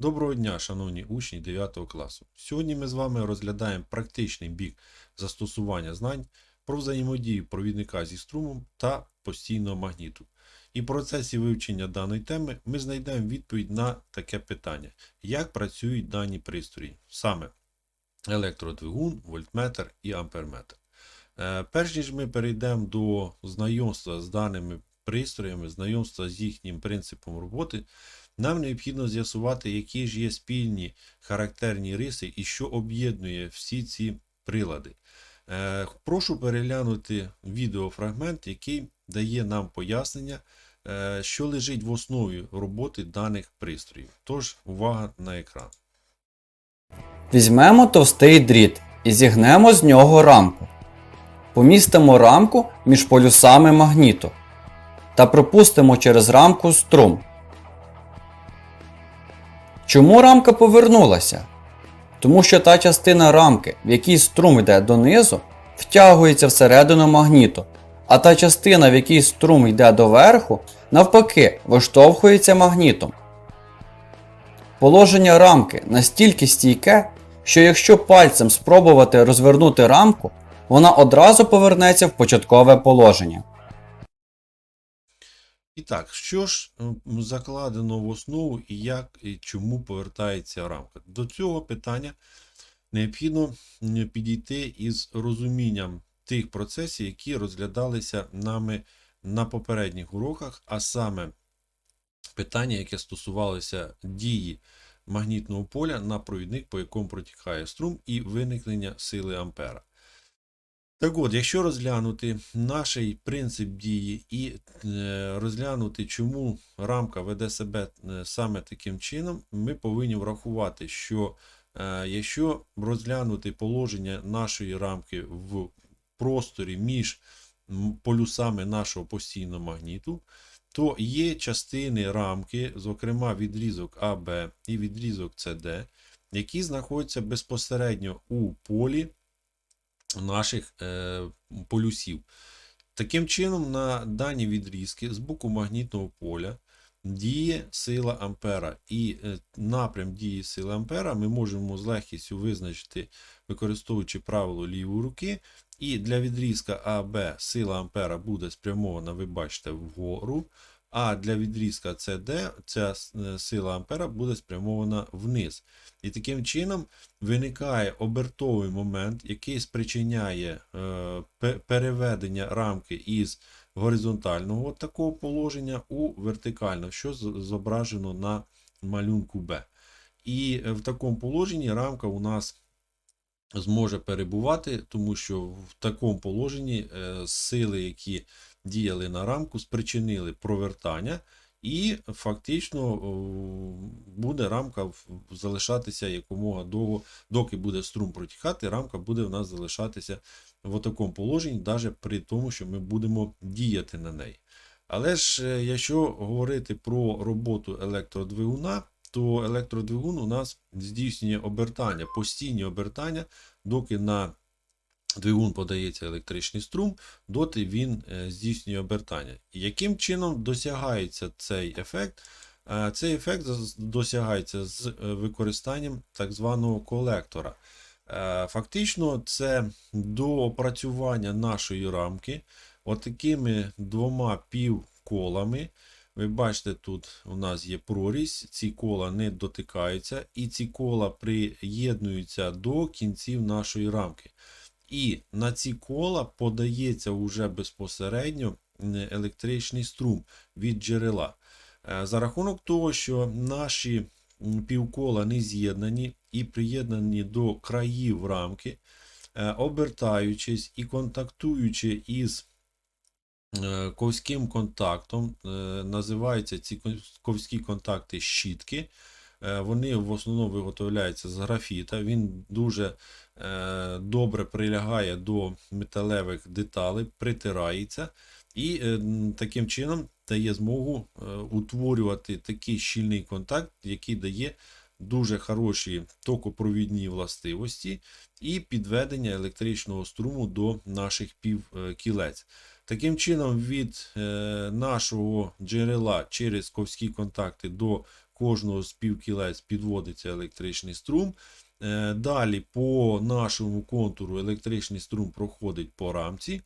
Доброго дня, шановні учні 9 класу. Сьогодні ми з вами розглядаємо практичний бік застосування знань про взаємодію провідника зі струмом та постійного магніту. І в процесі вивчення даної теми ми знайдемо відповідь на таке питання: як працюють дані пристрої, саме електродвигун, вольтметр і амперметр. Е, Перш ніж ми перейдемо до знайомства з даними пристроями, знайомства з їхнім принципом роботи, нам необхідно з'ясувати, які ж є спільні характерні риси і що об'єднує всі ці прилади. Е, Прошу переглянути відеофрагмент, який дає нам пояснення, е, що лежить в основі роботи даних пристроїв. Тож, увага на екран. Візьмемо товстий дріт і зігнемо з нього рамку. Помістимо рамку між полюсами магніту та пропустимо через рамку струм. Чому рамка повернулася? Тому що та частина рамки, в якій струм йде донизу, втягується всередину магніту, а та частина, в якій струм йде доверху, навпаки, виштовхується магнітом. Положення рамки настільки стійке, що якщо пальцем спробувати розвернути рамку, вона одразу повернеться в початкове положення. І так, що ж закладено в основу і як і чому повертається рамка? До цього питання необхідно підійти із розумінням тих процесів, які розглядалися нами на попередніх уроках, а саме питання, яке стосувалося дії магнітного поля на провідник, по якому протікає струм, і виникнення сили Ампера. Так от, якщо розглянути наш принцип дії і е, розглянути, чому рамка веде себе е, саме таким чином, ми повинні врахувати, що е, якщо розглянути положення нашої рамки в просторі між полюсами нашого постійного магніту, то є частини рамки, зокрема відрізок АБ і відрізок CD, які знаходяться безпосередньо у полі наших е, полюсів. Таким чином, на дані відрізки з боку магнітного поля діє сила Ампера. І е, напрям дії сили Ампера ми можемо з легкістю визначити, використовуючи правило лівої руки. І для відрізка АБ сила Ампера буде спрямована, ви бачите, вгору. А для відрізка CD ця е, сила Ампера буде спрямована вниз. І таким чином виникає обертовий момент, який спричиняє е, переведення рамки із горизонтального такого положення у вертикальне, що зображено на малюнку Б. І е, в такому положенні рамка у нас зможе перебувати, тому що в такому положенні сили, які діяли на рамку, спричинили провертання, і фактично буде рамка залишатися якомога довго, доки буде струм протікати, рамка буде в нас залишатися в такому положенні, навіть при тому, що ми будемо діяти на неї. Але ж, е, якщо говорити про роботу електродвигуна, то електродвигун у нас здійснює обертання, постійні обертання, доки на двигун подається електричний струм, доти він е, здійснює обертання. Яким чином досягається цей ефект? Е, Цей ефект досягається з е, використанням так званого колектора. Фактично, це до опрацювання нашої рамки отакими двома півколами. Ви бачите, тут у нас є прорізь, ці кола не дотикаються, і ці кола приєднуються до кінців нашої рамки. І на ці кола подається вже безпосередньо електричний струм від джерела. Е, За рахунок того, що наші півкола не з'єднані і приєднані до країв рамки, е, обертаючись і контактуючи із е, ковським контактом, називаються ці ковські контакти щітки. Е, Вони в основному виготовляються з графіта. Він дуже е, добре прилягає до металевих деталей, притирається і е, таким чином дає змогу утворювати такий щільний контакт, який дає дуже хороші токопровідні властивості і підведення електричного струму до наших півкілець. Таким чином, від нашого джерела через ковські контакти до кожного з півкілець підводиться електричний струм. Е, Далі по нашому контуру електричний струм проходить по рамці,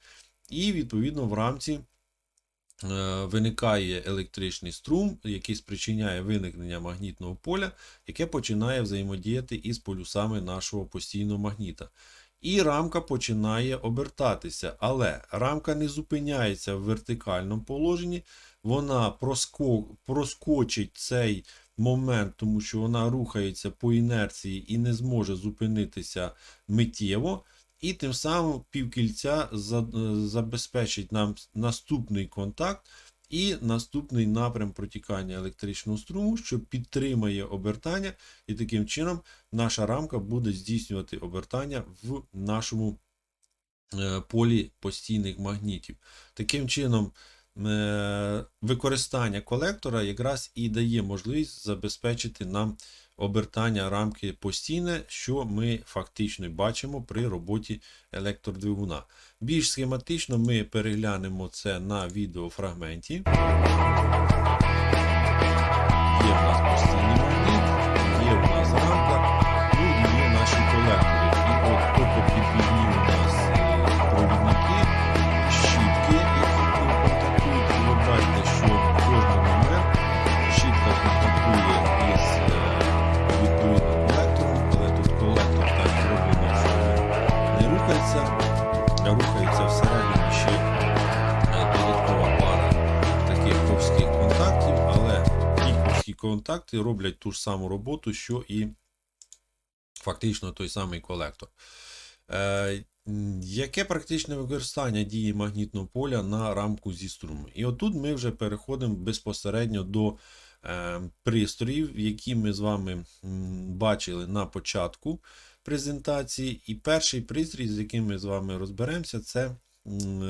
і відповідно в рамці е, виникає електричний струм, який спричиняє виникнення магнітного поля, яке починає взаємодіяти із полюсами нашого постійного магніта. І рамка починає обертатися, але рамка не зупиняється в вертикальному положенні, вона проско... проскочить цей момент, тому що вона рухається по інерції і не зможе зупинитися миттєво. І тим самим півкільця е, забезпечить нам наступний контакт і наступний напрям протікання електричного струму, що підтримає обертання, і таким чином наша рамка буде здійснювати обертання в нашому е, полі постійних магнітів. Таким чином, використання колектора якраз і дає можливість забезпечити нам обертання рамки постійне, що ми фактично бачимо при роботі електродвигуна. Більш схематично ми переглянемо це на відеофрагменті. Є в нас постійний магніт, є в нас рамка, контакти роблять ту ж саму роботу, що і фактично той самий колектор. Е, яке практичне використання дії магнітного поля на рамку зі струму? І отут ми вже переходимо безпосередньо до е, пристроїв, які ми з вами бачили на початку презентації. І перший пристрій, з яким ми з вами розберемося, це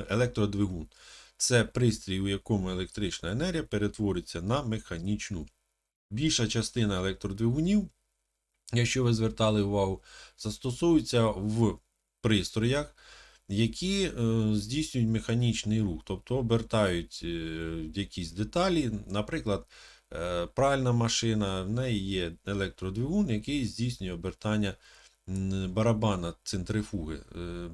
електродвигун. Це пристрій, у якому електрична енергія перетвориться на механічну. Більша частина електродвигунів, якщо ви звертали увагу, застосовується в пристроях, які е, здійснюють механічний рух, тобто обертають е, якісь деталі. Наприклад, е, пральна машина, в неї є електродвигун, який здійснює обертання барабана центрифуги,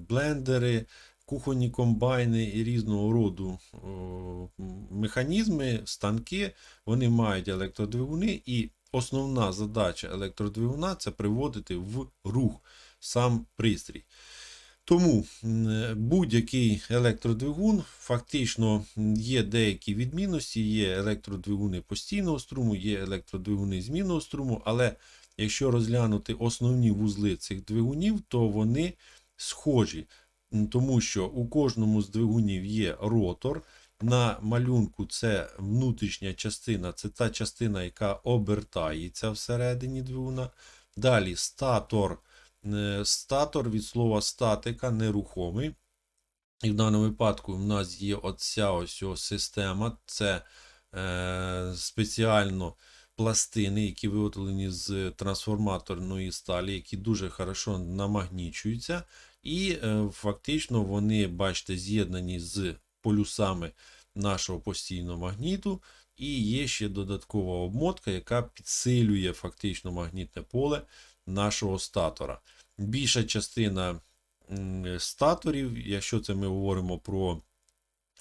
блендери, кухонні комбайни і різного роду о, механізми, станки, вони мають електродвигуни, і основна задача електродвигуна це приводити в рух сам пристрій. Тому будь-який електродвигун, фактично є деякі відмінності, є електродвигуни постійного струму, є електродвигуни змінного струму, але якщо розглянути основні вузли цих двигунів, то вони схожі, тому що у кожному з двигунів є ротор. На малюнку це внутрішня частина, це та частина, яка обертається всередині двигуна. Далі статор. Е, Статор від слова статика нерухомий. І в даному випадку в нас є оця ось система. Це е, спеціально пластини, які виготовлені з трансформаторної сталі, які дуже хорошо намагнічуються. І е, фактично вони, бачите, з'єднані з полюсами нашого постійного магніту. І є ще додаткова обмотка, яка підсилює фактично магнітне поле нашого статора. Більша частина статорів, якщо це ми говоримо про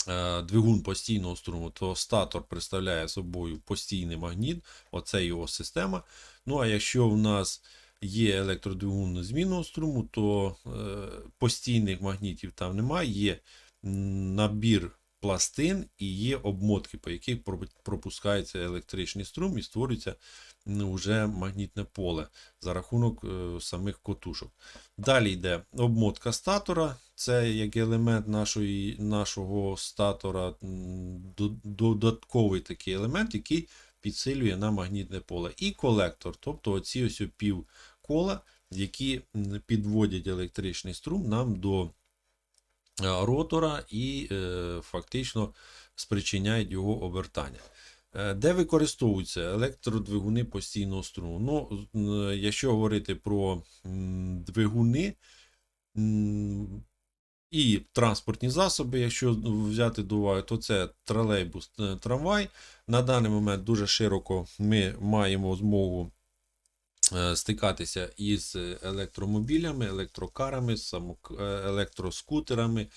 е, двигун постійного струму, то статор представляє собою постійний магніт, оце його система. Ну а якщо в нас є електродвигун змінного струму, то е, постійних магнітів там немає, є набір пластин і є обмотки, по яких пропускається електричний струм і створюється вже магнітне поле за рахунок е, самих котушок. Далі йде обмотка статора, це як елемент нашої, нашого статора, додатковий такий елемент, який підсилює на магнітне поле. І колектор, тобто оці ось пів кола, які підводять електричний струм нам до е, ротора і е, фактично спричиняють його обертання. Е, Де використовуються електродвигуни постійного струму? Ну, якщо говорити про двигуни, І транспортні засоби, якщо взяти до уваги, то це тролейбус, трамвай. На даний момент дуже широко ми маємо змогу стикатися із електромобілями, електрокарами, е, електроскутерами,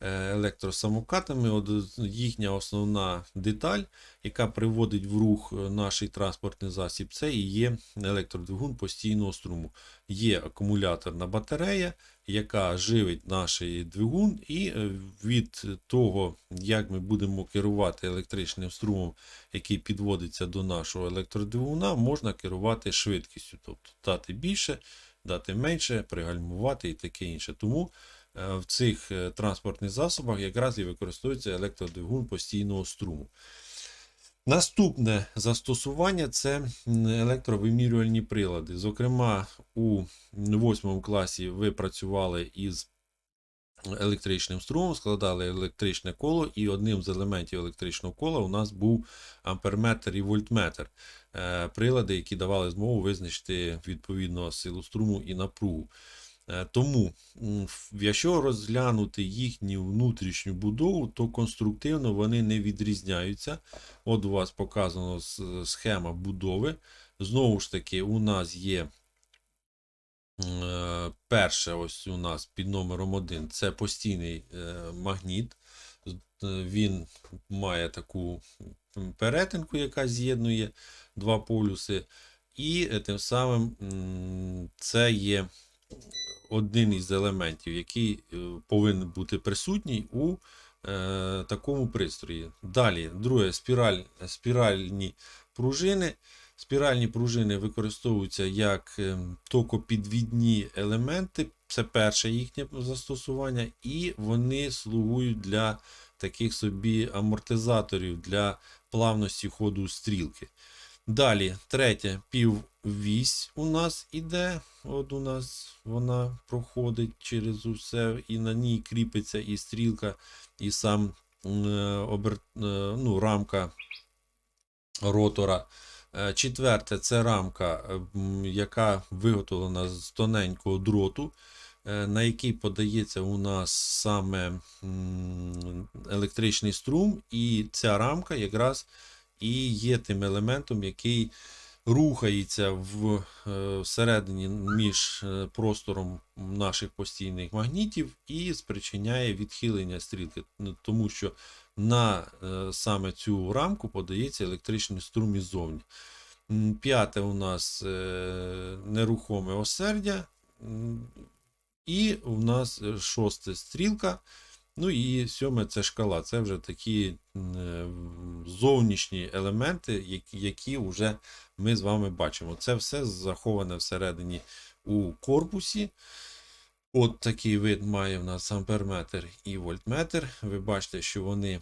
е, електросамокатами. От їхня основна деталь, яка приводить в рух е, наш транспортний засіб, це і є електродвигун постійного струму. Є акумуляторна батарея, яка живить наш двигун, і е, від того, як ми будемо керувати електричним струмом, який підводиться до нашого електродвигуна, можна керувати швидкістю, тобто дати більше, дати менше, пригальмувати і таке інше. Тому е, в цих е, транспортних засобах якраз і використовується електродвигун постійного струму. Наступне застосування це електровимірювальні прилади. Зокрема, у 8 класі ви працювали із електричним струмом, складали електричне коло, і одним з елементів електричного кола у нас був амперметр і вольтметр. Е, Прилади, які давали змогу визначити відповідно силу струму і напругу. Е, Тому, якщо розглянути їхню внутрішню будову, то конструктивно вони не відрізняються. От у вас показано с- схема будови. Знову ж таки, у нас є е, перше, ось у нас під номером 1 це постійний е, магніт. Він має таку перетинку, яка з'єднує два полюси. І тим самим це є один із елементів, який е, повинен бути присутній у е, такому пристрої. Далі, друге, спіраль, спіральні пружини. Спіральні пружини використовуються як е, токопідвідні елементи, це перше їхнє застосування, і вони слугують для таких собі амортизаторів для плавності ходу стрілки. Далі, третє, піввісь у нас іде. От у нас вона проходить через усе, і на ній кріпиться і стрілка, і сам е, обер... е, ну, рамка ротора. Е, Четверте, це рамка, яка виготовлена з тоненького дроту, на який подається у нас саме електричний струм, і ця рамка якраз і є тим елементом, який рухається е, всередині між е, простором наших постійних магнітів і спричиняє відхилення стрілки, тому що на е, саме цю рамку подається електричний струм іззовні. П'яте у нас нерухоме осердя. І у нас шосте стрілка. Ну і сьоме це шкала. Це вже такі е, зовнішні елементи, які, вже ми з вами бачимо. Це все заховане всередині у корпусі. От такий вид має в нас амперметр і вольтметр. Ви бачите, що вони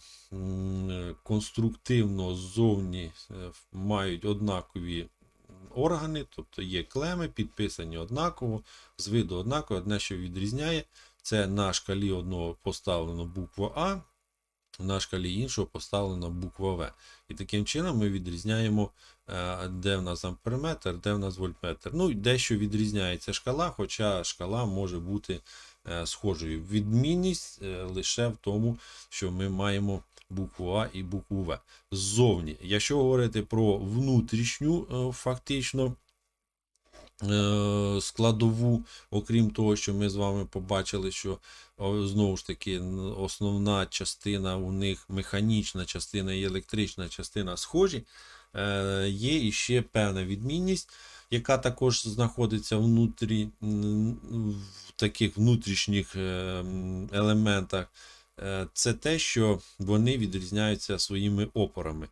конструктивно ззовні е, мають однакові органи, тобто є клеми, підписані однаково, з виду однаково. Одне, що відрізняє, це на шкалі одного поставлено буква А, на шкалі іншого поставлена буква В. І таким чином ми відрізняємо, е, де в нас амперметр, де в нас вольтметр. Ну, дещо відрізняється шкала, хоча шкала може бути е, схожою. Відмінність е, лише в тому, що ми маємо букву А і букву В. Ззовні. Якщо говорити про внутрішню, фактично. Е, Складову, окрім того, що ми з вами побачили, що знову ж таки основна частина у них механічна частина і електрична частина схожі, е, є іще певна відмінність, яка також знаходиться внутрі в таких внутрішніх е, елементах. Це те, що вони відрізняються своїми опорами.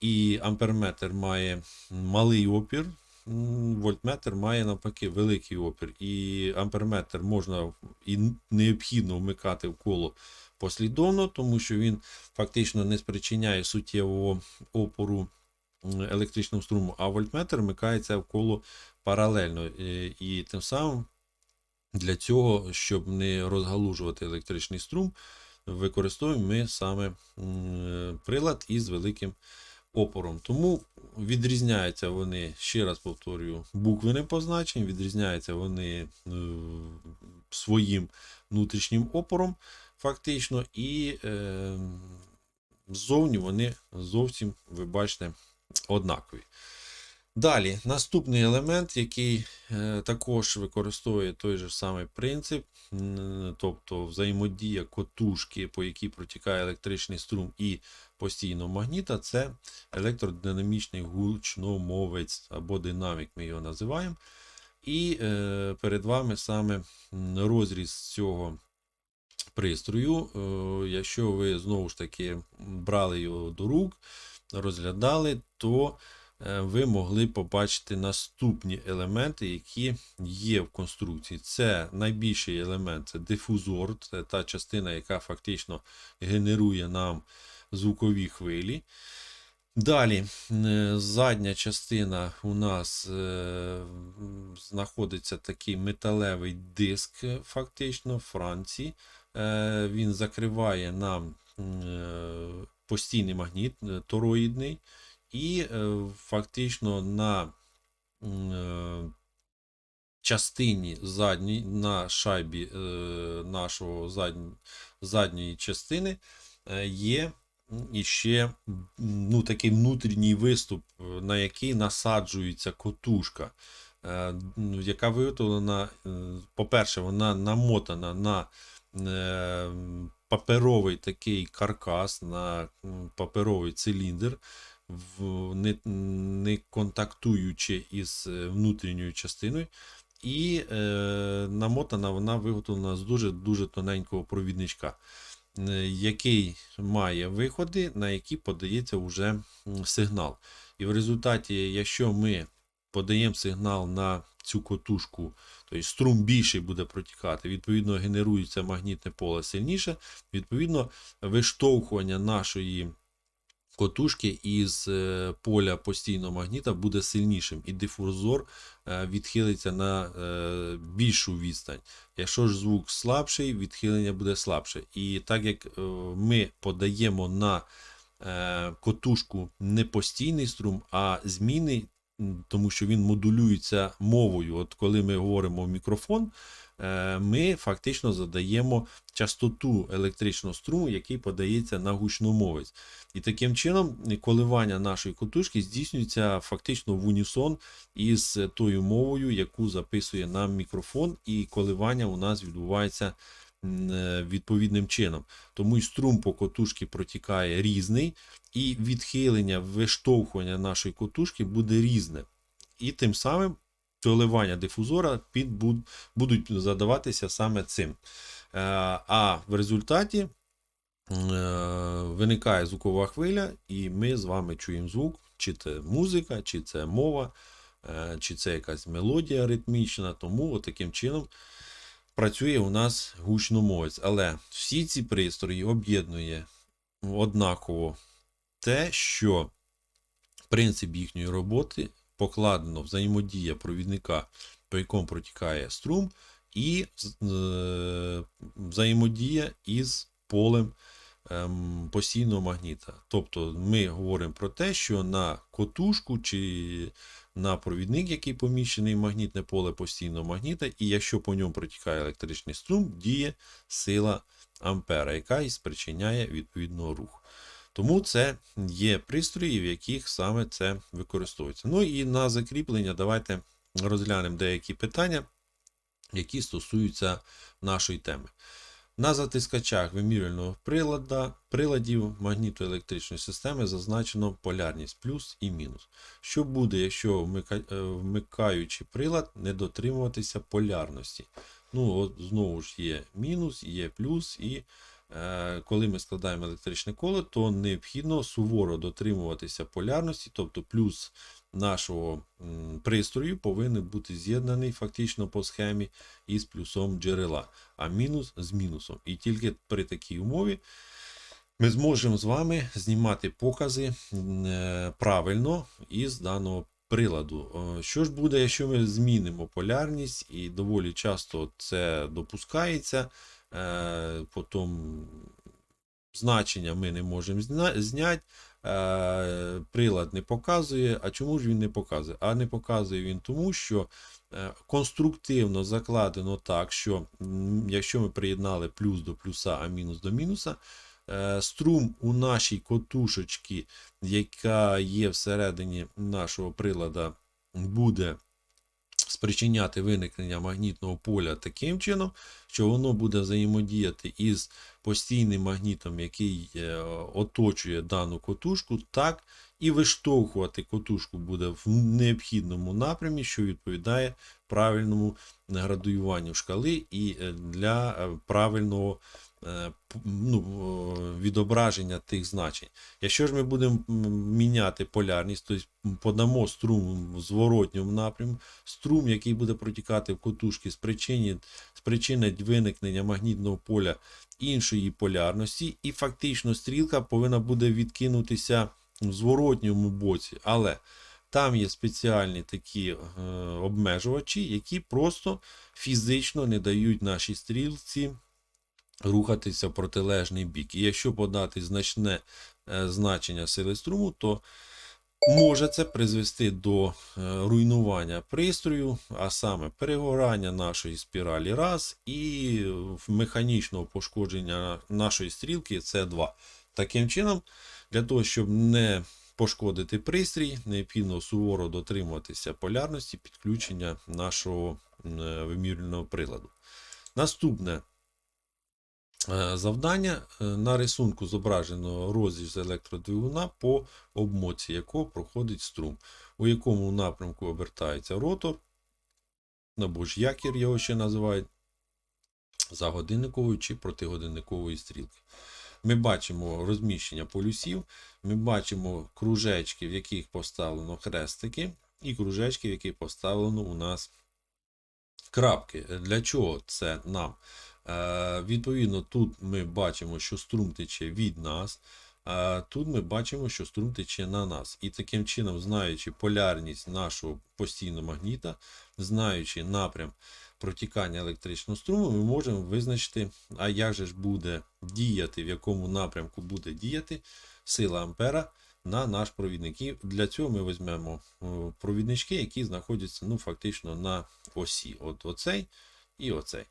І амперметр має малий опір, вольтметр має навпаки великий опір. І амперметр можна і необхідно вмикати в коло послідовно, тому що він фактично не спричиняє суттєвого опору електричному струму, а вольтметр вмикається в коло паралельно. Е, І тим самим для цього, щоб не розгалужувати електричний струм, використовуємо ми саме прилад із великим опором. Тому відрізняються вони, ще раз повторюю, буквеним позначенням, відрізняються вони е, своїм внутрішнім опором, фактично, і е, ззовні вони зовсім, ви бачите, однакові. Далі, наступний елемент, який е, також використовує той же самий принцип, тобто взаємодія котушки, по якій протікає електричний струм і постійного магніта, це електродинамічний гучномовець або динамік, ми його називаємо. І е, перед вами саме розріз цього пристрою. Е, якщо ви знову ж таки брали його до рук, розглядали, то ви могли побачити наступні елементи, які є в конструкції. Це найбільший елемент це дифузор, це та частина, яка фактично генерує нам звукові хвилі. Далі, е, задня частина у нас е, знаходиться такий металевий диск, е, фактично, Франції. Е, Він закриває нам е, постійний магніт е, тороїдний, і е, фактично на е, частині задній, на шайбі е, нашого заднь- задньої частини є іще ну, такий внутрішній виступ, на який насаджується котушка, ну, яка виготовлена, по-перше, вона намотана на паперовий такий каркас, на паперовий циліндр, не, не контактуючи із е, внутрішньою частиною. І е, намотана вона виготовлена з дуже-дуже тоненького провідничка, е, який має виходи, на які подається вже сигнал. І в результаті, якщо ми подаємо сигнал на цю котушку, тобто струм більший буде протікати, відповідно, генерується магнітне поле сильніше, відповідно, виштовхування нашої котушки із е, поля постійного магніта буде сильнішим, і дифузор е, відхилиться на е, більшу відстань. Якщо ж звук слабший, відхилення буде слабше. І так як ми подаємо на котушку не постійний струм, а змінний, м, тому що він модулюється мовою. От коли ми говоримо в мікрофон, ми фактично задаємо частоту електричного струму, який подається на гучномовець. І таким чином коливання нашої котушки здійснюється фактично в унісон із тою мовою, яку записує нам мікрофон, і коливання у нас відбувається е, відповідним чином. Тому і струм по котушці протікає різний, і відхилення, виштовхування нашої котушки буде різне. І тим самим коливання дифузора під, буд- будуть задаватися саме цим. Е, А в результаті е, виникає звукова хвиля, і ми з вами чуємо звук, чи це музика, чи це мова, е, чи це якась мелодія ритмічна. Тому таким чином працює у нас гучномовець. Але всі ці пристрої об'єднує однаково те, що принцип їхньої роботи покладено взаємодія провідника, по якому протікає струм, і е, взаємодія із полем ем, постійного магніта. Тобто ми говоримо про те, що на котушку чи на провідник, який поміщений в магнітне поле постійного магніта, і якщо по ньому протікає електричний струм, діє сила Ампера, яка і спричиняє відповідно рух. Тому це є пристрої, в яких саме це використовується. Ну і на закріплення давайте розглянемо деякі питання, які стосуються нашої теми. На затискачах вимірювального прилада, приладів магнітоелектричної системи зазначено полярність плюс і мінус. Що буде, якщо е, вмикаючи прилад, не дотримуватися полярності? Ну, от знову ж є мінус, є плюс, і коли ми складаємо електричне коло, то необхідно суворо дотримуватися полярності, тобто плюс нашого пристрою повинен бути з'єднаний фактично по схемі із плюсом джерела, а мінус з мінусом. І тільки при такій умові ми зможемо з вами знімати покази е, правильно із даного приладу. Е, Що ж буде, якщо ми змінимо полярність, і доволі часто це допускається, е, потім значення ми не можемо зняти, е, прилад не показує. А чому ж він не показує? А не показує він тому, що е, конструктивно закладено так, що якщо ми приєднали плюс до плюса, а мінус до мінуса, е, струм у нашій котушечці, яка є всередині нашого прилада, буде спричиняти виникнення магнітного поля таким чином, що воно буде взаємодіяти із постійним магнітом, який е, оточує дану котушку, так і виштовхувати котушку буде в необхідному напрямі, що відповідає правильному градуюванню шкали і е, для е, правильного ну, відображення тих значень. Якщо ж ми будемо міняти полярність, тобто подамо струм в зворотньому напрямку, струм, який буде протікати в котушки, спричинить виникнення магнітного поля іншої полярності, і фактично стрілка повинна буде відкинутися в зворотньому боці. Але там є спеціальні такі е, обмежувачі, які просто фізично не дають нашій стрілці рухатися в протилежний бік. І якщо подати значне е, значення сили струму, то може це призвести до е, руйнування пристрою, а саме перегорання нашої спіралі раз і е, механічного пошкодження нашої стрілки це 2. Таким чином, для того, щоб не пошкодити пристрій, необхідно суворо дотримуватися полярності підключення нашого вимірювального приладу. Наступне завдання е, на рисунку зображено розріз електродвигуна по обмотці, якого проходить струм, у якому напрямку обертається ротор, або ж якір його ще називають, за годинниковою чи протигодинникової стрілки. Ми бачимо розміщення полюсів, ми бачимо кружечки, в яких поставлено хрестики, і кружечки, в яких поставлено у нас крапки. Для чого це нам? Е, відповідно, тут ми бачимо, що струм тече від нас. А тут ми бачимо, що струм тече на нас. І таким чином, знаючи полярність нашого постійного магніта, знаючи напрям протікання електричного струму, ми можемо визначити, а як же ж буде діяти, в якому напрямку буде діяти сила ампера на наш провідник. І для цього ми візьмемо е, провіднички, які знаходяться ну, фактично на осі. От оцей і оцей.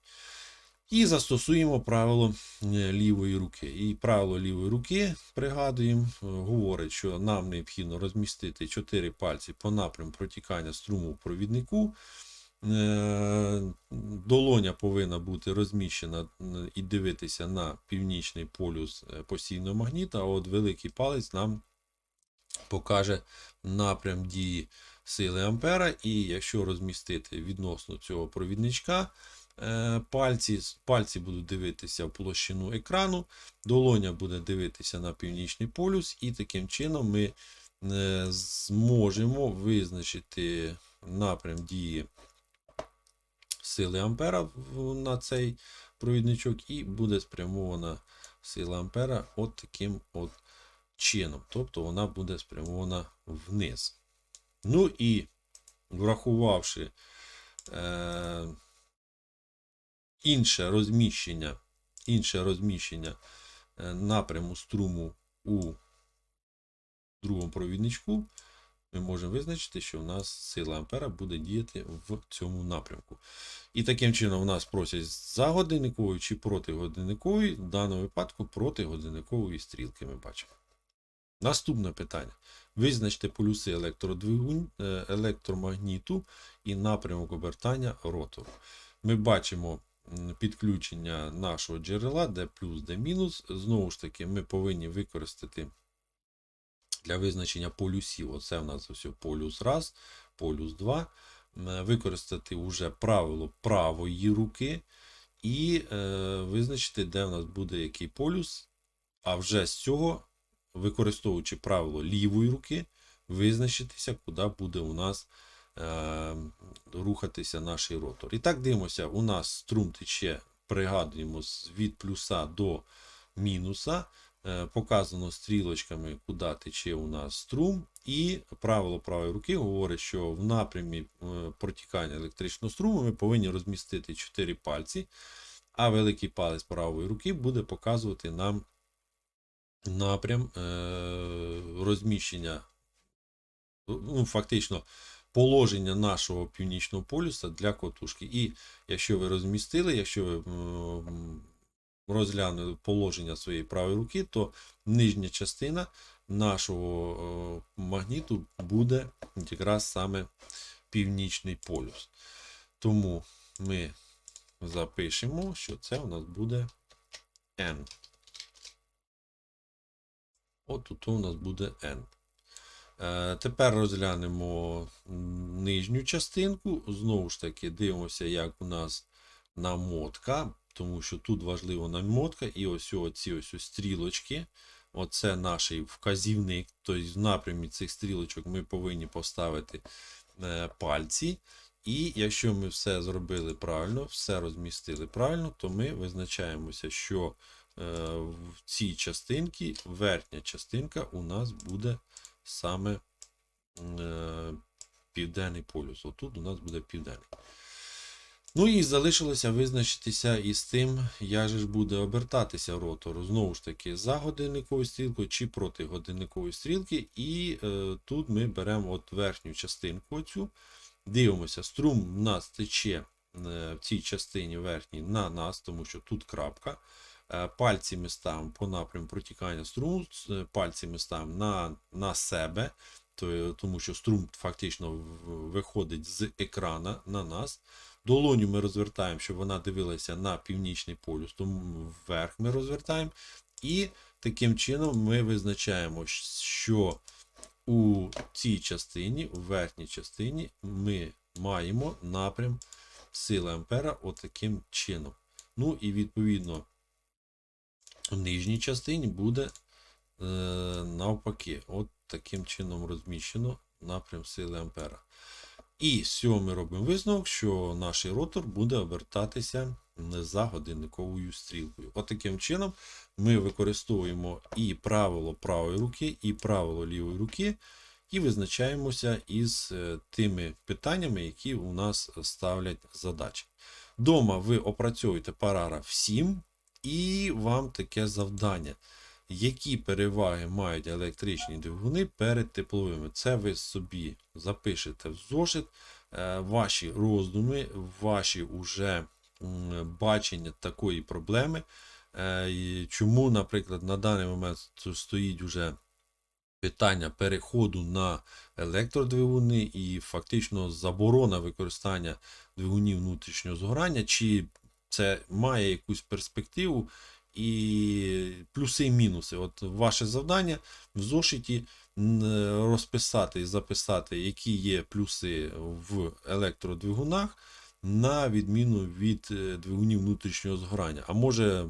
І застосуємо правило е, лівої руки. І правило лівої руки, пригадуємо, е, говорить, що нам необхідно розмістити 4 пальці по напряму протікання струму в провіднику. Е, Долоня повинна бути розміщена і дивитися на північний полюс постійного магніта, а от великий палець нам покаже напрям дії сили Ампера. І якщо розмістити відносно цього провідничка, пальці, пальці будуть дивитися в площину екрану, долоня буде дивитися на північний полюс, і таким чином ми е, зможемо визначити напрям дії сили Ампера на цей провідничок, і буде спрямована сила Ампера от таким от чином. Тобто вона буде спрямована вниз. Ну і врахувавши е, інше розміщення, інше розміщення е, напряму струму у другому провідничку, ми можемо визначити, що в нас сила Ампера буде діяти в цьому напрямку. І таким чином в нас просять за годинниковою чи проти годинникової, в даному випадку проти годинникової стрілки ми бачимо. Наступне питання. Визначте полюси електродвигун, е, електромагніту і напрямок обертання ротору. Ми бачимо підключення нашого джерела, де плюс, де мінус. Знову ж таки, ми повинні використати для визначення полюсів. Оце в нас ось полюс 1, полюс 2. Використати вже правило правої руки і е, визначити, де в нас буде який полюс. А вже з цього, використовуючи правило лівої руки, визначитися, куди буде у нас е, рухатися наш ротор. І так дивимося, у нас струм тече, пригадуємо, від плюса до мінуса. Е, Показано стрілочками, куди тече у нас струм, і правило правої руки говорить, що в напрямі е, протікання електричного струму ми повинні розмістити 4 пальці, а великий палець правої руки буде показувати нам напрям розміщення, ну, фактично, положення нашого північного полюса для котушки. І якщо ви розмістили, якщо ви розглянули положення своєї правої руки, то нижня частина нашого е, магніту буде якраз саме північний полюс. Тому ми запишемо, що це у нас буде N. От тут у нас буде N. Е, Тепер розглянемо нижню частинку. Знову ж таки, дивимося, як у нас намотка, тому що тут важлива намотка, і ось ці ось стрілочки. Оце наш вказівник. Тобто в напрямі цих стрілочок ми повинні поставити е, пальці. І якщо ми все зробили правильно, все розмістили правильно, то ми визначаємося, що е, в цій частинці верхня частинка у нас буде саме е, південний полюс. Отут у нас буде південний. Ну і залишилося визначитися із тим, як же ж буде обертатися ротор. Знову ж таки, за годинниковою стрілкою чи проти годинникової стрілки. І е, тут ми беремо от верхню частинку оцю. Дивимося, струм в нас тече е, в цій частині верхній на нас, тому що тут крапка. Е, Пальці ставимо по напряму протікання струму, е, пальці ми на, на себе, то- тому що струм фактично виходить з екрана на нас. Долоню ми розвертаємо, щоб вона дивилася на північний полюс, тому вверх ми розвертаємо. І таким чином ми визначаємо, що у цій частині, у верхній частині, ми маємо напрям сили Ампера отаким чином. Ну і відповідно в нижній частині буде е, навпаки. От таким чином розміщено напрям сили Ампера. І з цього ми робимо висновок, що наш ротор буде обертатися за годинниковою стрілкою. От таким чином ми використовуємо і правило правої руки, і правило лівої руки, і визначаємося із е, тими питаннями, які у нас ставлять задачі. Дома ви опрацьовуєте параграф 7, і вам таке завдання. Які переваги мають електричні двигуни перед тепловими? Це ви собі запишете в зошит, е, ваші роздуми, ваші уже бачення такої проблеми. Е, Чому, наприклад, на даний момент стоїть уже питання переходу на електродвигуни і фактично заборона використання двигунів внутрішнього згорання, чи це має якусь перспективу і плюси і мінуси. От ваше завдання в зошиті розписати і записати, які є плюси в електродвигунах, на відміну від е, двигунів внутрішнього згорання. А може,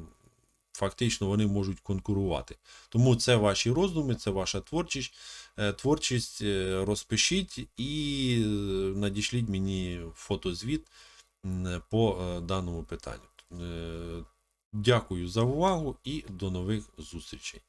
фактично вони можуть конкурувати. Тому це ваші роздуми, це ваша творчість. Е, Творчість е, розпишіть і надішліть мені фотозвіт по е, даному питанню. Е, Дякую за увагу і до нових зустрічей.